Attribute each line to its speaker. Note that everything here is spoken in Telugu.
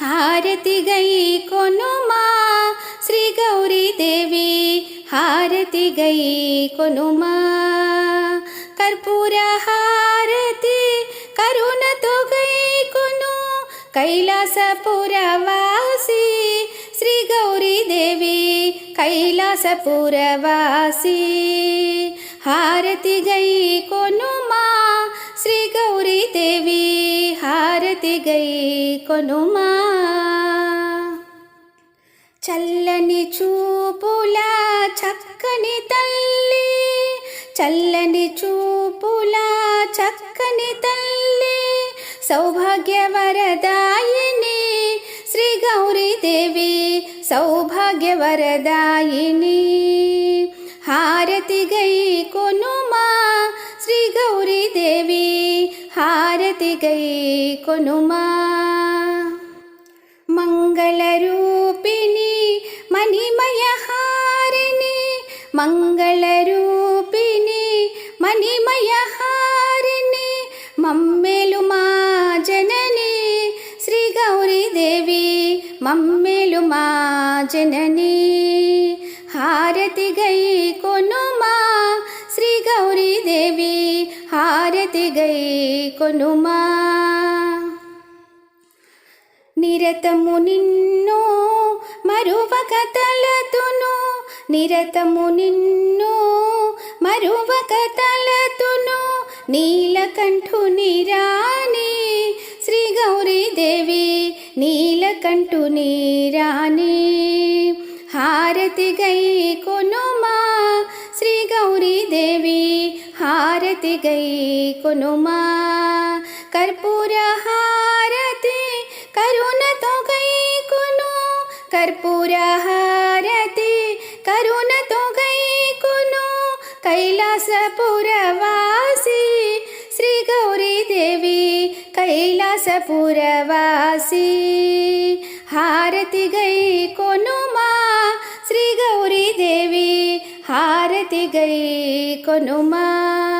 Speaker 1: హారతి గై కొనుమా? శ్రీ గౌరీదేవి హారతి గై కొనుమా? కర్పూర హారతి కరుణతో గై కొను. కైలాసపురవాసి శ్రీ గౌరీదేవి కైలాసపురవాసి. హారతి గై హారతి గై కొనుమా. చల్లని చూపుల చక్కని తల్లి చల్లని చూపుల చక్కని తల్లి సౌభాగ్య వరదాయిని శ్రీ గౌరీదేవి సౌభాగ్య వరదాయిని హారతి గై హారతి గై కొనుమా మంగళరూపిణి మణిమయ హారిణి మంగళరూపిణి మణిమయ హారిణి మమ్మేలు మా జనని శ్రీ గౌరీదేవి మమ్మేలు మా జనని హారతి గై కొనుమా శ్రీ గౌరీదేవి హారతి గై కొనుమా నిరతము నిన్ను మరువక తలతును నిరతము నిన్ను మరువక తలతును నీలకంఠు నిరాణి శ్రీ గౌరీదేవి నీలకంఠు రాణి హారతి హారతి గై కొనుమా. కర్పూర హారతి కరుణతో గై కొను. కర్పూర హారతి కరుణతో గై కొను. కైలాసపురవాసి శ్రీ గౌరీదేవి కైలాసపురవాసి. హారతి గై కొనుమా శ్రీ గౌరీదేవి హారతి గై కొనుమా.